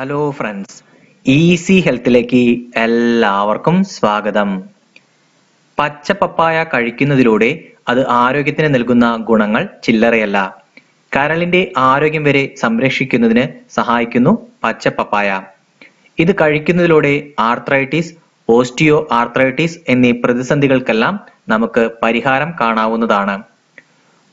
Hello friends easy ഹെൽത്തിലേക്ക് എല്ലാവർക്കും സ്വാഗതം. പച്ച പപ്പായ കഴിക്കുന്നതിലൂടെ അത് ആരോഗ്യത്തിന് നൽകുന്ന ഗുണങ്ങൾ ചില്ലറയല്ല. കരളിന്റെ ആരോഗ്യം വരെ സംരക്ഷിക്കുന്നതിന് സഹായിക്കുന്നു പച്ച പപ്പായ ഇത് കഴിക്കുന്നതിലൂടെ ആർത്രൈറ്റിസ് ഓസ്റ്റിയോ ആർത്രൈറ്റിസ് എന്നീ പ്രതിസന്ധികൾക്കെല്ലാം നമുക്ക് പരിഹാരം കാണാവുന്നതാണ്.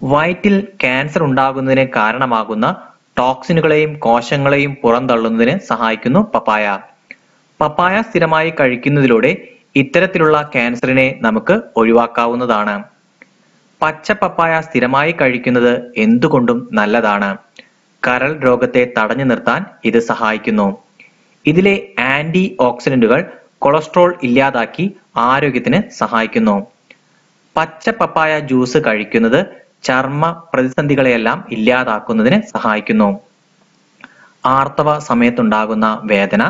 വയറ്റിൽ ക്യാൻസർ ഉണ്ടാകുന്നതിന് കാരണമാകുന്ന ടോക്സിനുകളെയും കോശങ്ങളെയും പുറന്തള്ളുന്നതിന് സഹായിക്കുന്നു പപ്പായ. പപ്പായ സ്ഥിരമായി കഴിക്കുന്നതിലൂടെ ഇത്തരത്തിലുള്ള ക്യാൻസറിനെ നമുക്ക് ഒഴിവാക്കാവുന്നതാണ്. പച്ച പപ്പായ സ്ഥിരമായി കഴിക്കുന്നത് എന്തുകൊണ്ടും നല്ലതാണ്. കരൾ രോഗത്തെ തടഞ്ഞു നിർത്താൻ ഇത് സഹായിക്കുന്നു. ഇതിലെ ആന്റി ഓക്സിഡന്റുകൾ കൊളസ്ട്രോൾ ഇല്ലാതാക്കി ആരോഗ്യത്തിന് സഹായിക്കുന്നു. പച്ച പപ്പായ ജ്യൂസ് കഴിക്കുന്നത് ചർമ്മ പ്രതിസന്ധികളെയെല്ലാം ഇല്ലാതാക്കുന്നതിന് സഹായിക്കുന്നു. ആർത്തവ സമയത്തുണ്ടാകുന്ന വേദന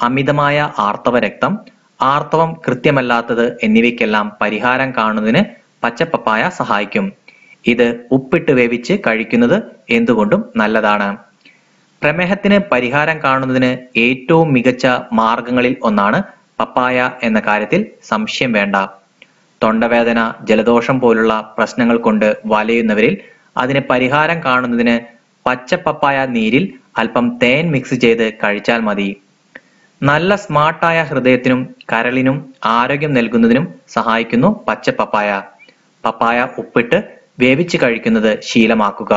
അമിതമായ ആർത്തവ രക്തം ആർത്തവം കൃത്യമല്ലാത്തത് എന്നിവയ്ക്കെല്ലാം പരിഹാരം കാണുന്നതിന് പച്ചപ്പപ്പായ സഹായിക്കും. ഇത് ഉപ്പിട്ട് വേവിച്ച് കഴിക്കുന്നത് എന്തുകൊണ്ടും നല്ലതാണ്. പ്രമേഹത്തിന് പരിഹാരം കാണുന്നതിന് ഏറ്റവും മികച്ച മാർഗങ്ങളിൽ ഒന്നാണ് പപ്പായ എന്ന കാര്യത്തിൽ സംശയം വേണ്ട. തൊണ്ടവേദന ജലദോഷം പോലുള്ള പ്രശ്നങ്ങൾ കൊണ്ട് വലയുന്നവരിൽ അതിന് പരിഹാരം കാണുന്നതിന് പച്ചപ്പപ്പായ നീരിൽ അല്പം തേൻ മിക്സ് ചെയ്ത് കഴിച്ചാൽ മതി. നല്ല സ്മാർട്ടായ ഹൃദയത്തിനും കരളിനും ആരോഗ്യം നൽകുന്നതിനും സഹായിക്കുന്നു പച്ച പപ്പായ പപ്പായ ഉപ്പിട്ട് വേവിച്ച് കഴിക്കുന്നത് ശീലമാക്കുക.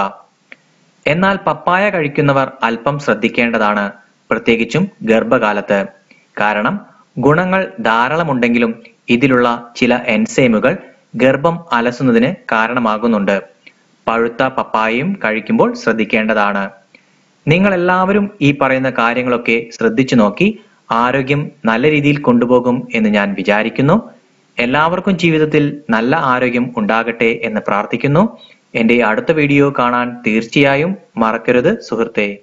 എന്നാൽ പപ്പായ കഴിക്കുന്നവർ അല്പം ശ്രദ്ധിക്കേണ്ടതാണ് പ്രത്യേകിച്ചും ഗർഭകാലത്ത്. കാരണം ഗുണങ്ങൾ ധാരാളമുണ്ടെങ്കിലും ഇതിലുള്ള ചില എൻസൈമുകൾ ഗർഭം അലസുന്നതിന് കാരണമാകുന്നുണ്ട്. പഴുത്ത പപ്പായയും കഴിക്കുമ്പോൾ ശ്രദ്ധിക്കേണ്ടതാണ്. നിങ്ങൾ എല്ലാവരും ഈ പറയുന്ന കാര്യങ്ങളൊക്കെ ശ്രദ്ധിച്ചു നോക്കി ആരോഗ്യം നല്ല രീതിയിൽ കൊണ്ടുപോകും എന്ന് ഞാൻ വിചാരിക്കുന്നു. എല്ലാവർക്കും ജീവിതത്തിൽ നല്ല ആരോഗ്യം ഉണ്ടാകട്ടെ എന്ന് പ്രാർത്ഥിക്കുന്നു. എന്റെ അടുത്ത വീഡിയോ കാണാൻ തീർച്ചയായും മറക്കരുത് സുഹൃത്തേ.